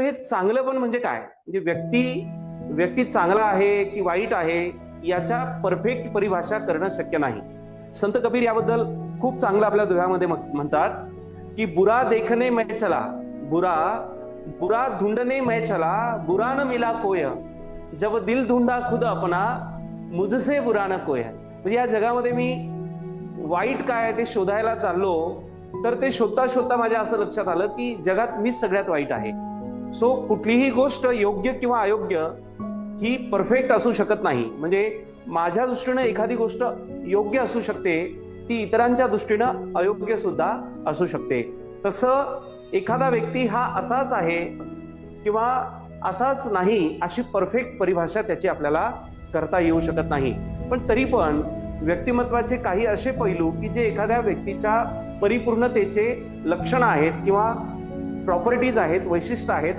तर हे चांगलं पण म्हणजे काय? म्हणजे व्यक्ती व्यक्ती चांगला आहे की वाईट आहे याच्या परफेक्ट परिभाषा करणं शक्य नाही. संत कबीर याबद्दल खूप चांगलं आपल्या दोह्यामध्ये म्हणतात की बुरा देखने मै चला बुरा बुरा ढूंढने मै चला बुरा न मिला कोय. जब दिल धुंडा खुद अपना मुझसे बुरा न कोय. म्हणजे या जगामध्ये मी वाईट काय आहे ते शोधायला चाललो तर ते शोधता शोधता माझ्या असं लक्षात आलं की जगात मीच सगळ्यात वाईट आहे. सो कुठलीही गोष्ट योग्य किंवा अयोग्य ही परफेक्ट असू शकत नाही. म्हणजे माझ्या दृष्टीनं एखादी गोष्ट योग्य असू शकते ती इतरांच्या दृष्टीनं अयोग्य सुद्धा असू शकते. तसं एखादा व्यक्ती हा असाच आहे किंवा असाच नाही अशी परफेक्ट परिभाषा त्याची आपल्याला करता येऊ शकत नाही. पण तरी पण व्यक्तिमत्वाचे काही असे पैलू की जे एखाद्या व्यक्तीच्या परिपूर्णतेचे लक्षणं आहेत किंवा प्रॉपर्टीज आहेत वैशिष्ट्य आहेत